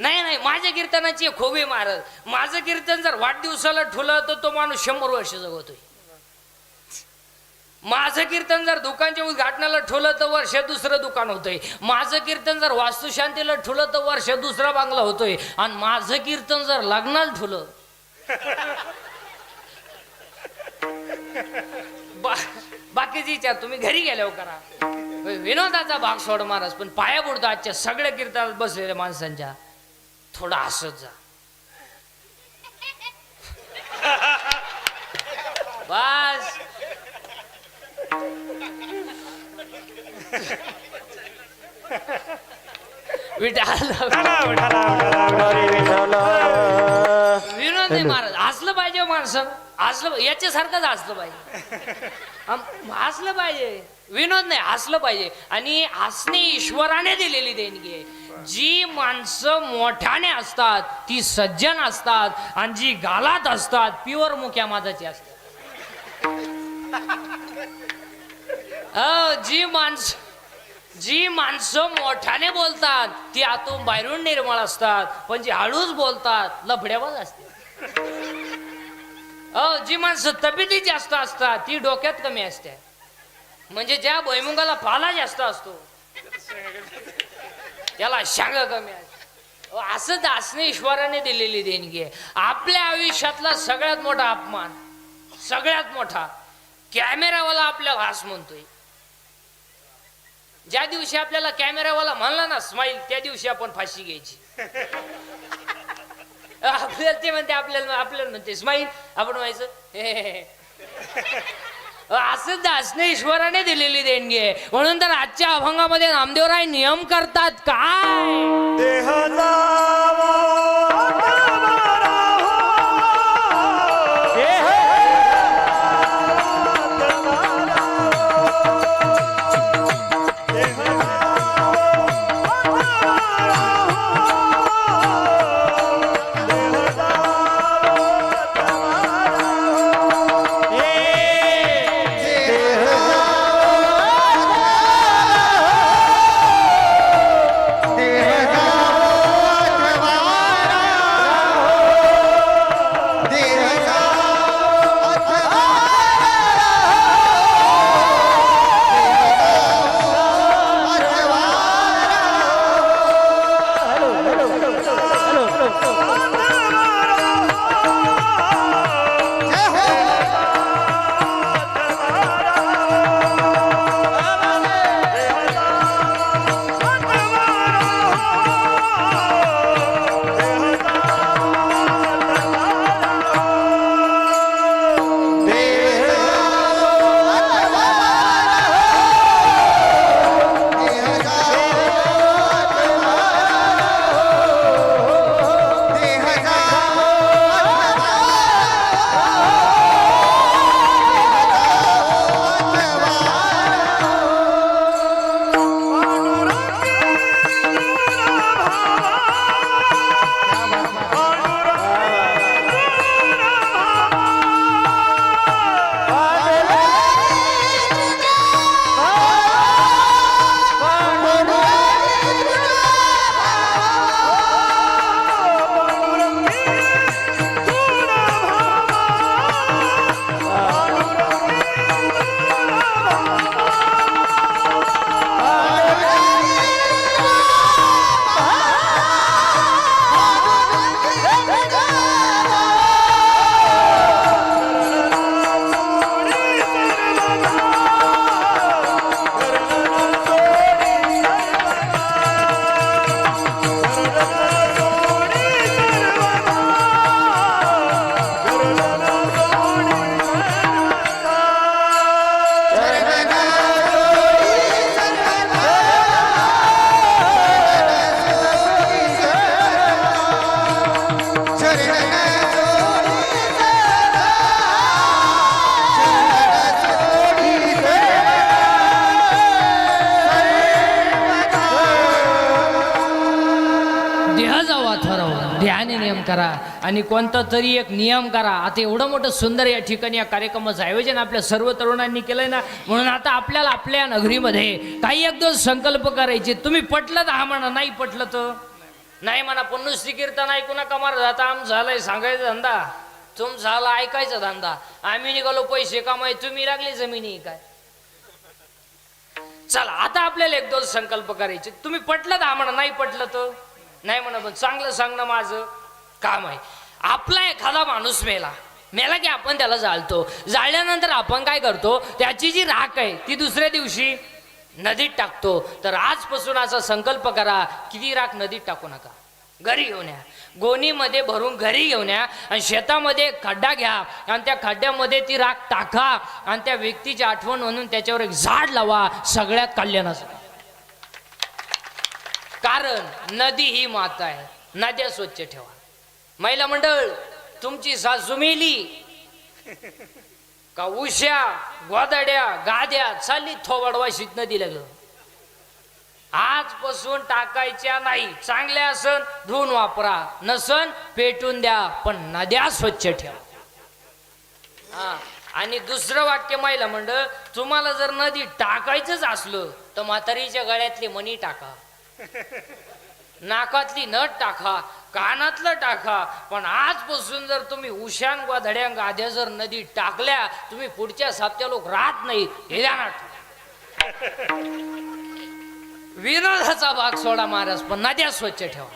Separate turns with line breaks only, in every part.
नाही नाही माझ्या कीर्तनाची एक खोबी मारत माझं कीर्तन जर वाढदिवसाला ठुलं तर तो माणूस शंभर वर्ष जगवतोय. माझं कीर्तन जर दुकानच्या उद्घाटनाला ठुलं तर वर्ष दुसरं दुकान होतंय. माझं कीर्तन जर वास्तुशांतीला ठुलं तर वर्ष दुसरा बांगला होतोय. आणि माझं कीर्तन जर लग्नाला ठुलं बा बाकीची इच्छा तुम्ही घरी गेल्यावर करा. विनोदाचा भाग सोड महाराज पण पाया बुडतो आजच्या सगळ्या कीर्तनात बसलेल्या माणसांच्या. थोडा हसत जा. बस. विठाल. विनोद नाही महाराज हसलं पाहिजे हो माणसं हसलं याच्यासारखंच हसलं पाहिजे. हसलं पाहिजे. विनोद नाही हसलं पाहिजे. आणि हसणे ईश्वराने दिलेली देणगी आहे. जी माणसं मोठ्याने असतात ती सज्जन असतात आणि जी गालात असतात प्युअर मुख्या माझाची असतात. जी माणसं जी माणसं मोठ्याने बोलतात ती आतून बाहेरून निर्मळ असतात पण जी हळूच बोलतात लफड्यावर असते अ जी माणसं तब्येती जास्त असतात ती डोक्यात कमी असते. म्हणजे ज्या भैमुंगाला पाला जास्त असतो त्याला शांग कमी असते. असंच असणे ईश्वराने दिलेली देणगी आहे. आपल्या आयुष्यातला सगळ्यात मोठा अपमान सगळ्यात मोठा कॅमेरावाला आपल्या हास म्हणतोय. ज्या दिवशी आपल्याला कॅमेरावाला म्हणला ना स्माईल त्या दिवशी आपण फाशी घ्यायची. आपल्याला ते म्हणते आपल्याला आपल्याला म्हणते स्माईल आपण व्हायचं हे, असंच असणे ईश्वराने दिलेली देणगी आहे. म्हणून तर आजच्या अभंगामध्ये नामदेवराय नियम करतात काय? ध्यान नियम करा आणि कोणता तरी एक नियम करा. आता एवढं मोठं सुंदर या ठिकाणी या कार्यक्रमाचं आयोजन आपल्या सर्व तरुणांनी केलंय ना म्हणून आता आपल्याला आपल्या नगरीमध्ये काही एक दोन संकल्प करायचे. तुम्ही पटलं तर हा म्हणा नाही पटलं तर? नाही म्हणा पण नुसती कीर्तन ऐकू नका मार. आता आम झालंय सांगायचा धंदा. तुम झाला ऐकायचा धंदा. आम्ही निघालो पैसे कमाय तुम्ही लागले जमिनी काय? चला आता आपल्याला एक दोन संकल्प करायचे. तुम्ही पटलं तर म्हणा नाही पटलं तर? नाही म्हणा पण चांगलं सांगणं माझं काम आहे. आपला एखादा माणूस मेला मेला की आपण त्याला जाळतो. जाळल्यानंतर आपण काय करतो त्याची जी राख आहे ती दुसऱ्या दिवशी नदीत टाकतो. तर आजपासून असा संकल्प करा किती राख नदीत टाकू नका. घरी घेऊन या. गोणीमध्ये भरून घरी घेऊन या आणि शेतामध्ये खड्डा घ्या आणि त्या खड्ड्यामध्ये ती राख टाका आणि त्या व्यक्तीची आठवण म्हणून त्याच्यावर एक झाड लावा सगळ्यात कल्याणाचं. कारण नदी ही माता आहे. नद्या स्वच्छ ठेवा. महिला मंडळ तुमची सासू मेली. का उश्या गोदाड्या गाद्या चालली थोबडवा शीत नदीला आजपासून टाकायच्या नाही. चांगल्या असन धुवून वापरा. नसन पेटून द्या पण नद्या स्वच्छ ठेवा. हा. आणि दुसरं वाक्य महिला मंडळ तुम्हाला जर नदी टाकायचंच असलं तर म्हातारीच्या गळ्यातली मणी टाका. नाकातली नट टाका कानातलं टाका पण आजपासून जर तुम्ही उशान धड्यांग आध्या जर नदी टाकल्या तुम्ही पुढच्या साप्त्या लोक राहत नाही हे विनोदाचा भाग सोडा महाराज पण नद्या स्वच्छ ठेवा.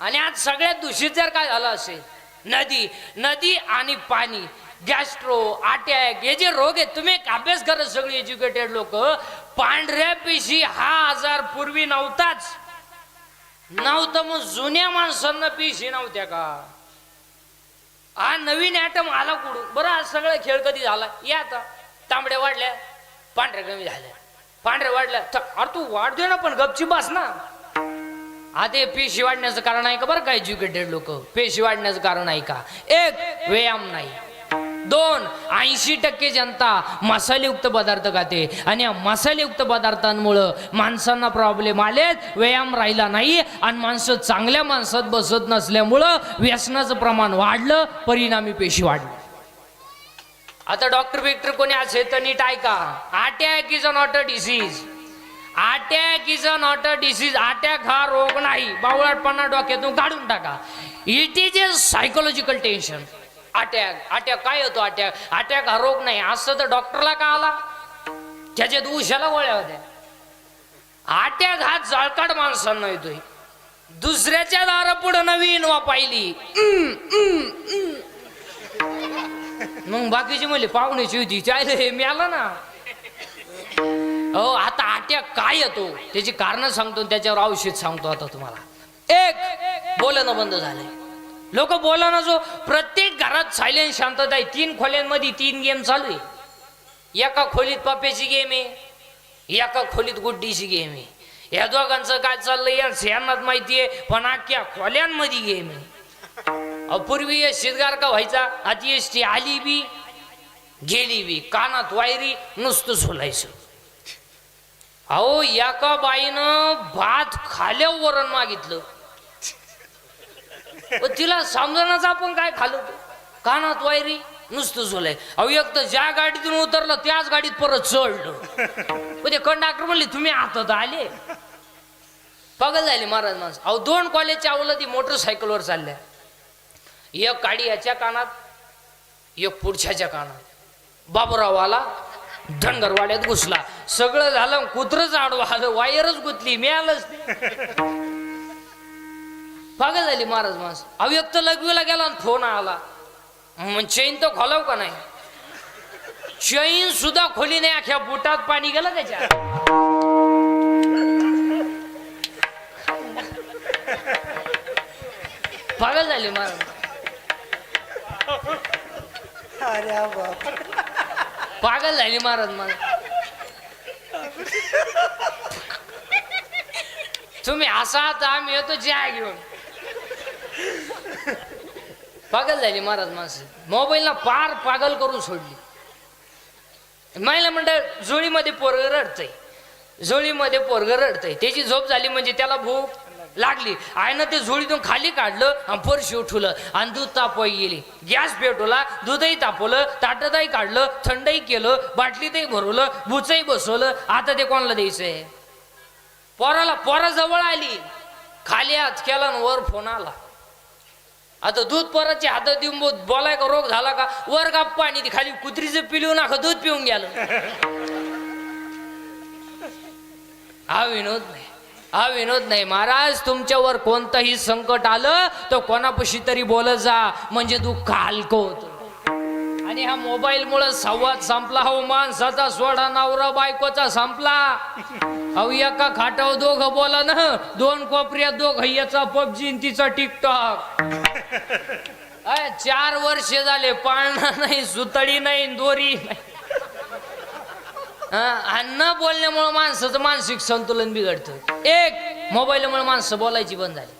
आणि आज सगळ्यात दूषित जर काय झालं असेल नदी नदी आणि पाणी गॅस्ट्रो अटॅक हे जे रोग आहेत तुम्ही एक अभ्यास करत सगळी एज्युकेटेड लोक. पांढऱ्या पेशी हा आजार पूर्वी नव्हताच. नव्हतं मग जुन्या माणसांना पिशी नव्हत्या का? हा नवीन ॲटम आला कुठून? बरं आज सगळं खेळ कधी झाला? या आता. तांबड्या वाढल्या पांढऱ्या कमी झाल्या. पांढऱ्या वाढल्या. अरे तू वाढतोय ना पण गपची बस ना. आधी पेशी वाढण्याचं कारण आहे का? बरं का एज्युकेटेड लोक. पेशी वाढण्याचं कारण आहे का? एक व्यायाम नाही. दोन ऐंशी टक्के जनता मसालेयुक्त पदार्थ खाते. आणि या मसालेयुक्त पदार्थांमुळं माणसांना प्रॉब्लेम आलेत व्यायाम राहिला नाही आणि माणसं चांगल्या माणसात बसत नसल्यामुळं व्यसनाचं प्रमाण वाढलं परिणामी पेशी वाढली. आता डॉक्टर बिक्टर कोणी असेल तर नीट ऐका. Attack is a not a disease attack is a not a disease attack हा रोग नाही. बावळटपणा डोक्यातून काढून टाका. It is a psychological tension attack attack काय होतो अटॅक? अटॅक हा रोग नाही. असं तर डॉक्टरला का आला? त्याच्यात उशाला गोळ्या होत्या. अटॅक हा जळकाट माणसांना येतोय. दुसऱ्याच्या दारा पुढे नवीन वा पाहिली. मग बाकीची म्हणले पाहुण्याची होती. चायले हे मी ना. हो आता आट्या काय येतो? त्याची कारण सांगतो त्याच्यावर औषध सांगतो आता तुम्हाला. एक बोलणं बंद झालंय. लोक बोला ना जो प्रत्येक घरात सायलेंट शांतता आहे. तीन खोल्यांमध्ये तीन गेम चालू आहे. एका खोलीत पप्प्याची गेम आहे. एका खोलीत गुड्डीची गेम आहे. या दोघांचं काय चाललंय? या यांनाच माहिती आहे पण अख्ख्या खोल्यांमध्ये गेम आहे. अपूर्वी पूर्वी शिदगार का व्हायचा? आधी एसटी आली बी गेली बी. कानात वायरी नुसतं सोलायचं अहो एका बाईनं भात खाल्यावर वरण मागितलं. तिला समजणाच आपण काय खालो? कानात वायरी नुसतं झोलाय. अहो एक तर ज्या गाडीतून उतरलं त्याच गाडीत परत चढलं. पण ते कंडक्टर म्हणले तुम्ही आता आले? पागल झाले महाराज माणसं. अहो दोन कॉलेजच्या अवलती मोटरसायकलवर चालल्या. एक गाडी याच्या कानात एक पुढच्याच्या कानात. बाबूराव आला धनगरवाड्यात घुसला. सगळं झालं कुत्रच आडवा आलं वायरच गुतली मिळालंच पागल झाली महाराज माणस. अव्यक्त लघवीला गेला आणि फोन आला. मग चैन तर खोलाव का नाही? चैन सुद्धा खोली नाही अख्या बुटात पाणी गेलं त्याच्या पागल झाली महाराज. पागल झाली महाराज मला तुम्ही असा तर आम्ही येतो ज्या घेऊन. पागल झाली महाराज माणसं. मोबाईलला पार पागल करून सोडली. महिला मंडळ जोळीमध्ये पोरग रडतंय. झोळीमध्ये पोरग रडतंय. त्याची झोप झाली म्हणजे त्याला भूक लागली. आयनं ते झोळीतून खाली काढलं आणि परशी उठवलं आणि दूध तापवाय गेली. गॅस पेटवला दूधही तापवलं ताटतही काढलं थंडही केलं बाटलीतही भरवलं बुचही बसवलं. आता ते कोणाला द्यायचंय? पोराला पोरा जवळ आली. खाली हात केला वर फोन आला. आता दूध पोराची हात देऊन बोलाय का रोग झाला का? वर गप्पा पाणी ती खाली कुत्रीचं पिलू नाका दूध पिऊन गेलं. हा विनोद नाही. हा विनोद नाही. महाराज तुमच्यावर कोणतंही संकट आलं तर कोणापाशी तरी बोलत जा. म्हणजे दुःख हलकं होतं. आणि हा मोबाईल मुळे संवाद संपला. हो माणसाचा सोडा नवरा बायकोचा संपला. अहो एका खाटाव दोघं बोला ना. दोन कोपऱ्या दोघ याचा पबजी तिचा टिकटॉक. अय, चार वर्ष झाले पाळणा नाही सुतळी नाही दोरी नाही. आणि न बोलण्यामुळे माणसाचं मानसिक संतुलन बिघडतं. एक मोबाईलमुळे माणसं बोलायची बंद झाली.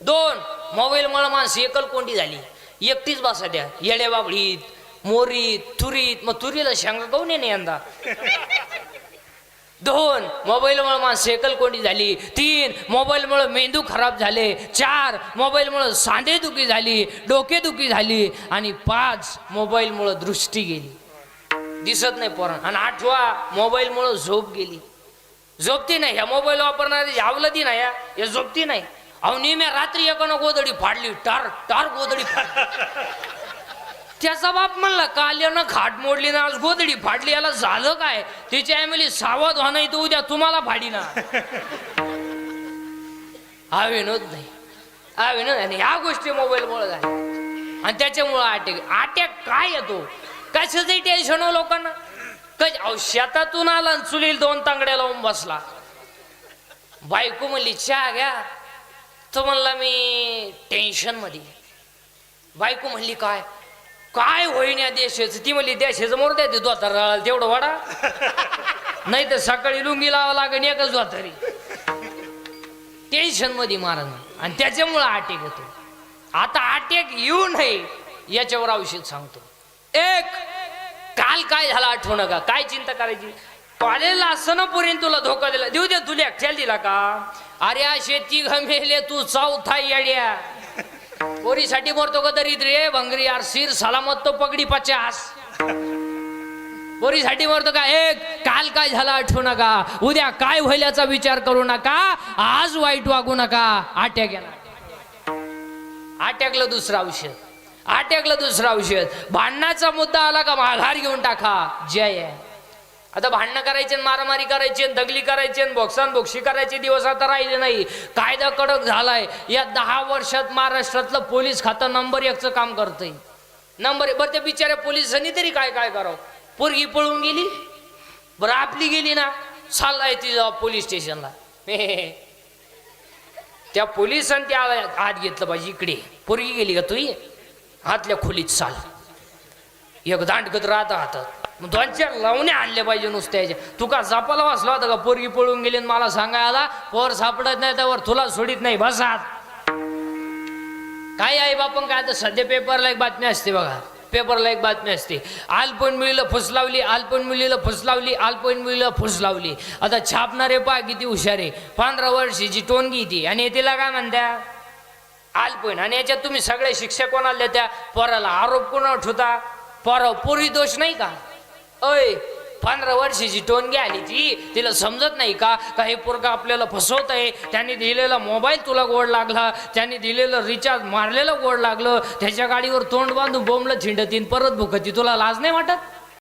दोन मोबाईलमुळे माणसं एकलकोंडी झाली. एकटीच बसा द्या येड्या बाबडीत मोरीत तुरीत मग तुरीला शेंगा काऊन नाही यंदा? दोन मोबाईलमुळे माणसं एकलकोंडी झाली. तीन मोबाईलमुळे मेंदू खराब झाले. चार मोबाईलमुळं सांधेदुखी झाली डोकेदुखी झाली आणि पाच मोबाईलमुळं दृष्टी गेली. दिसत नाही पोरण आणि आठवा मोबाईलमुळं झोप गेली. झोपती नाही. ह्या मोबाईल वापरणारी यावलती नाही या झोपती नाही. अहो नेहमी रात्री एकानं गोदडी फाडली. टार टार गोदडी फाडली. त्याचा बाप म्हणला काल यानं खाट मोडली ना आज गोदडी फाडली याला झालं काय? तिची फॅमिली सावध व्हा नाही तर उद्या तुम्हाला फाडी ना हा विनोद नाही हा विनोद आणि ह्या गोष्टी मोबाईलमुळे झाल्या. आणि त्याच्यामुळं अटॅक अटॅक काय येतो कशाचंही टेन्शन हो लोकांना. कच अहो शेतातून आला आणि चुलील दोन तांगड्या लावून बसला. बायको म्हणली चहा घ्या. तो म्हणला मी टेन्शनमध्ये बायको म्हणली काय? काय होईन या देशाचं? ती म्हणली देशाचं मोर द्या ते रळाल तेवढं वाडा. नाही तर सकाळी लुंगी लावा लागेल एकच दोतारी. टेन्शनमध्ये मारण. आणि त्याच्यामुळं अटॅक येतो आता अटॅक येऊ नये याच्यावर औषध सांगतो. एक काल काय झालं आठवू नका काय चिंता करायची? कॉलेजला असताना पुरीन तुला धोका दिला. देऊ दे तुला दिला का? अरे असे तिघ मेले तू चौथा येड्या. पोरीसाठी मरतो का दरिद्र रे? भंगरी यार सिर सलामत तो पगडी पचास. पोरीसाठी मरतो का? एक काल काय झालं आठवू नका? उद्या काय होईल याचा विचार करू नका? आज वाईट वागू नका. आट्या गेला. आट्याकलं दुसरं औषध. आट्याकलं दुसरं औषध. भांडणाचा मुद्दा आला का? माघार घेऊन टाका. जय. आहे आता भांडणं करायचे आणि मारामारी करायची आणि दगली करायची बोक्सान बोक्षी करायचे दिवस आता राहिले नाही. कायदा कडक झालाय. या दहा वर्षात महाराष्ट्रातलं पोलीस खातं नंबर एकचं काम करतंय. नंबर बरं त्या बिचाऱ्या पोलिसांनी तरी काय काय करावं? पोरगी पळून गेली? बरं आपली गेली ना? चाललाय ती जाऊ पोलीस स्टेशनला. त्या पोलिसांनी त्या आत घेतलं पाहिजे इकडे. पोरगी गेली का तुही हातल्या खोलीत चाल. एक दांडगत राहता हातात. मग दोन चार लावणे आणले पाहिजे नुसत्याच्या तू का जपाला वाचला होता का? पोरगी पळून गेली आणि मला सांगायला पोर सापडत नाही त्यावर तुला सोडित नाही बसात. काय आई बापन काय आता सध्या पेपरला एक बातमी असते बघा. पेपरला एक बातमी असते. आलपण मुलीला फुस लावली आलपण मुलीला फुस लावली आलपण मुलीला फुस लावली. आता छापणारे पा किती हुशार आहे. पंधरा वर्षाची टोनगी ती. आणि तिला काय म्हणत्या? आलपण. आणि याच्यात तुम्ही सगळे शिक्षक कोणाला देत्या? पोराला आरोप कोणावर ठेवता? पोरा पोरी दोष नाही का? अय पंधरा वर्षाची टोनगी आली ती. तिला समजत नाही का? का हे पोरगा आपल्याला फसवत आहे. त्यांनी दिलेला मोबाईल तुला गोड लागला. त्यांनी दिलेलं रिचार्ज मारलेलं गोड लागलं. त्याच्या गाडीवर तोंड बांधून बोंबलं छिंडतीन परत भुकती. तुला लाज नाही वाटत?